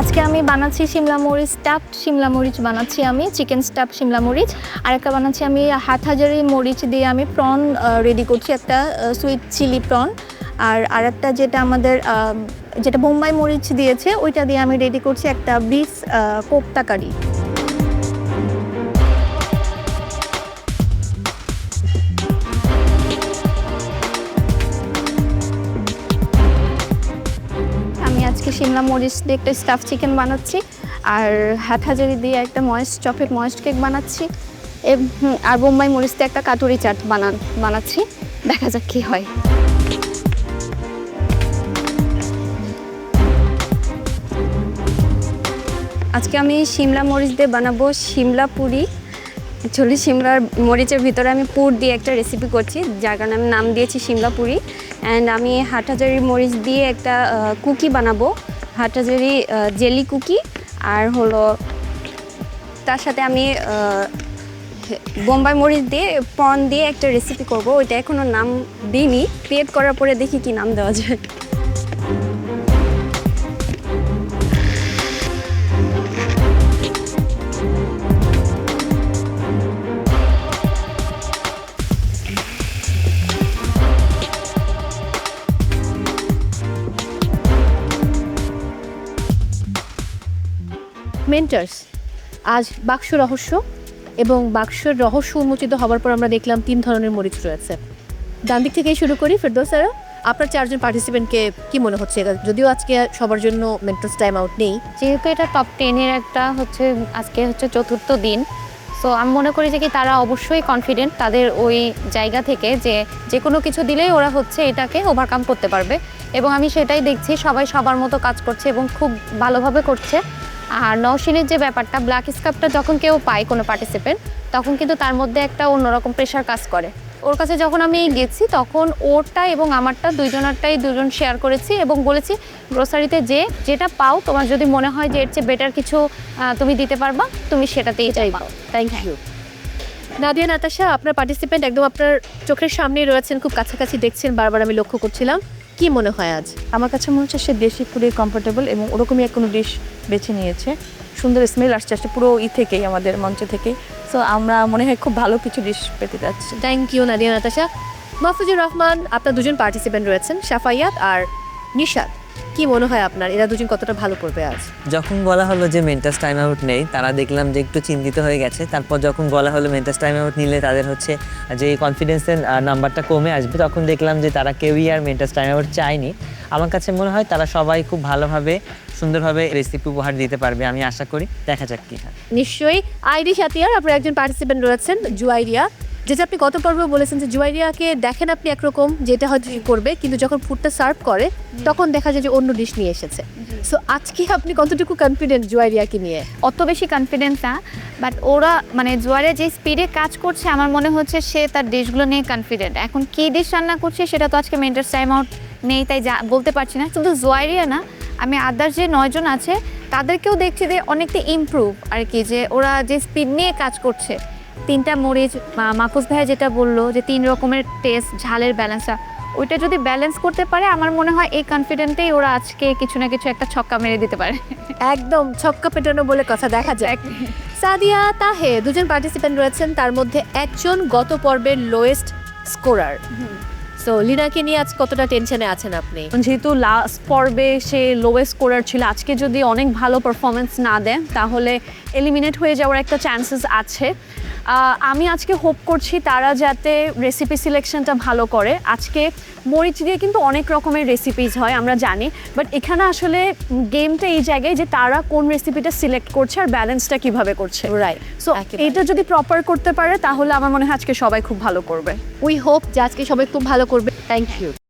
আজকে আমি বানাচ্ছি শিমলা মরিচ স্টাফড শিমলা মরিচ বানাচ্ছি আমি চিকেন স্টাফ শিমলা মরিচ। আর একটা বানাচ্ছি আমি হাত হাজারি মরিচ দিয়ে আমি প্রন রেডি করছি, একটা সুইট চিলি প্রন আর আরেকটা যেটা আমাদের যেটা বোম্বাই মরিচ দিয়েছে, ওইটা দিয়ে আমি রেডি করছি একটা বিস কোপ্তা কারি। শিমলা মরিচ দিয়ে একটা স্টাফ চিকেন বানাচ্ছি আর হাটহাজারি দিয়ে একটা ময়েস্ট চপের ময়েস্ট কেক বানাচ্ছি। আর বোম্বাই মরিচ দিয়ে একটা কাটুরি চাট বানান, বানাচ্ছি। দেখা যাক কী হয়। আজকে আমি শিমলা মরিচ দিয়ে বানাবো শিমলা পুরি। অ্যাকচুয়ালি শিমলার মরিচের ভিতরে আমি পুর দিয়ে একটা রেসিপি করছি, যার কারণে আমি নাম দিয়েছি শিমলা পুরি। অ্যান্ড আমি হাটহাজারি মরিচ দিয়ে একটা কুকি বানাবো। হাটহাজারি জেলি কুকি আর হলো তার সাথে আমি বোম্বাই মরিচ দিয়ে পন দিয়ে একটা রেসিপি করব। ওইটা এখনও নাম দিইনি। ক্রিয়েট করার পরে দেখি কি নাম দেওয়া যায়। মেন্টার্স আজ বাক্স রহস্য এবং বাক্সের রহস্য উন্মোচিত হওয়ার পর আমরা দেখলাম তিন ধরনের মরিচ রয়েছে। ডান দিক থেকেই শুরু করি। ফেরদৌস স্যার, আপনার চারজন পার্টিসিপেন্টকে কি মনে হচ্ছে? যদিও আজকে সবার জন্য মেন্টার্স টাইম আউট নেই। যেহেতু এটা টপ টেনের একটা হচ্ছে, আজকে হচ্ছে চতুর্থ দিন সো আমি মনে করি যে কি তারা অবশ্যই কনফিডেন্ট তাদের ওই জায়গা থেকে যে যে কোনো কিছু দিলেই ওরা হচ্ছে এটাকে ওভারকাম করতে পারবে। এবং আমি সেটাই দেখছি, সবাই সবার মতো কাজ করছে এবং খুব ভালোভাবে করছে। আর নওশিনের যে ব্যাপারটা ব্ল্যাক স্কাপটা যখন কেউ পায় কোনো পার্টিসিপেন্ট তখন কিন্তু তার মধ্যে একটা অন্যরকম প্রেশার কাজ করে। ওর কাছে যখন আমি গেছি তখন ওরটা এবং আমারটা দুইজনারটাই দুজন শেয়ার করেছি এবং বলেছি গ্রোসারিতে যে যেটা পাও তোমার যদি মনে হয় যে এর চেয়ে বেটার কিছু তুমি দিতে পারবা তুমি সেটাতেই চাই চাইবা থ্যাংক ইউ নাদিয়া নাতাশা আপনার পার্টিসিপেন্ট একদম আপনার চোখের সামনেই রয়েছেন খুব কাছাকাছি দেখছেন বারবার আমি লক্ষ্য করছিলাম। কি মনে হয় আজ? আমার কাছে মনে হচ্ছে সে দেশি ফুডে কমফোর্টেবল এবং ওরকমই এক কোনো ডিশ বেছে নিয়েছে। সুন্দর স্মেল আসছে আসছে পুরো ই থেকেই আমাদের মঞ্চ থেকে সো আমরা মনে হয় খুব ভালো কিছু ডিশ পেতে যাচ্ছি। Thank you Nadia Natasha. Mahfuzur Rahman আপনার দুজন পার্টিসিপেন্ট রয়েছেন সাফাইয়াত আর নিশাদ কি মনে হয় আপনার? এরা দুজন কতটা ভালো করবে আজ? যখন বলা হলো যে মেন্টাস টাইম আউট নেই তারা দেখলাম যে একটু চিন্তিত হয়ে গেছে। তারপর যখন বলা হলো মেন্টাস টাইম আউট নিলে তাদের হচ্ছে যে কনফিডেন্সের নাম্বারটা কমে আসবে তখন দেখলাম যে তারা কেউই আর মেন্টাস টাইম আউট চায়নি। আমার কাছে মনে হয় তারা সবাই খুব ভালোভাবে সুন্দরভাবে রেসিপি উপহার দিতে পারবে আমি আশা করি। দেখা যাক কি হয়। নিশ্চয়ই। আইডি সাতিয়ার আপনার একজন পার্টিসিপেন্ট রয়েছেন জুয়াইরিয়া। যেটা আপনি গত পর্বে বলেছেন যে জুয়াইরিয়াকে দেখেন আপনি একরকম যেটা হয়তো করবে কিন্তু যখন ফুডটা সার্ভ করে তখন দেখা যায় যে অন্য ডিশ নিয়ে এসেছে। সো আজকে আপনি কতটুকু কনফিডেন্ট জুয়াইরিয়াকে নিয়ে? অত বেশি কনফিডেন্স না বাট ওরা মানে জোয়ারে যে স্পিডে কাজ করছে আমার মনে হচ্ছে সে তার ডিশগুলো নিয়ে কনফিডেন্ট এখন কী ডিশ রান্না করছে সেটা তো আজকে মেন্টার টাইম আউট নেই তাই যা বলতে পারছি না। শুধু জোয়ারিয়া না আমি আদার্স যে নয়জন আছে তাদেরকেও দেখছি যে অনেকটা ইমপ্রুভ আর কি যে ওরা যে স্পিড নিয়ে কাজ করছে তিনটা মরিচ মাকুস ভাইয়া যেটা বলল যে তিন রকমের টেস্ট ঝালের ব্যালেন্সটা ওইটা যদি ব্যালেন্স করতে পারে আমার মনে হয় এই কনফিডেন্টেই ওরা আজকে কিছু না কিছু একটা ছক্কা মেরে দিতে পারে। একদম ছক্কা পেটানো বলে কথা দেখা যাক। সাদিয়া তাহে দুজন পার্টিসিপেন্ট রয়েছেন তার মধ্যে একজন গত পর্বের লোয়েস্ট স্কোরার সো লিনাকে নিয়ে আজ কতটা টেনশনে আছেন আপনি? যেহেতু লাস্ট পর্বে সে লোয়েস্ট স্কোরার ছিল আজকে যদি অনেক ভালো পারফরমেন্স না দেয় তাহলে এলিমিনেট হয়ে যাওয়ার একটা চান্সেস আছে। আমি আজকে হোপ করছি তারা যাতে রেসিপি সিলেকশনটা ভালো করে। আজকে মরিচ দিয়ে কিন্তু অনেক রকমের রেসিপিজ হয় আমরা জানি। বাট এখানে আসলে গেমটা এই জায়গায় যে তারা কোন রেসিপিটা সিলেক্ট করছে আর ব্যালেন্সটা কীভাবে করছে। রাইট সো এটা যদি প্রপার করতে পারে তাহলে আমার মনে হয় আজকে সবাই খুব ভালো করবে। উই হোপ যে আজকে সবাই খুব ভালো করবে। Thank you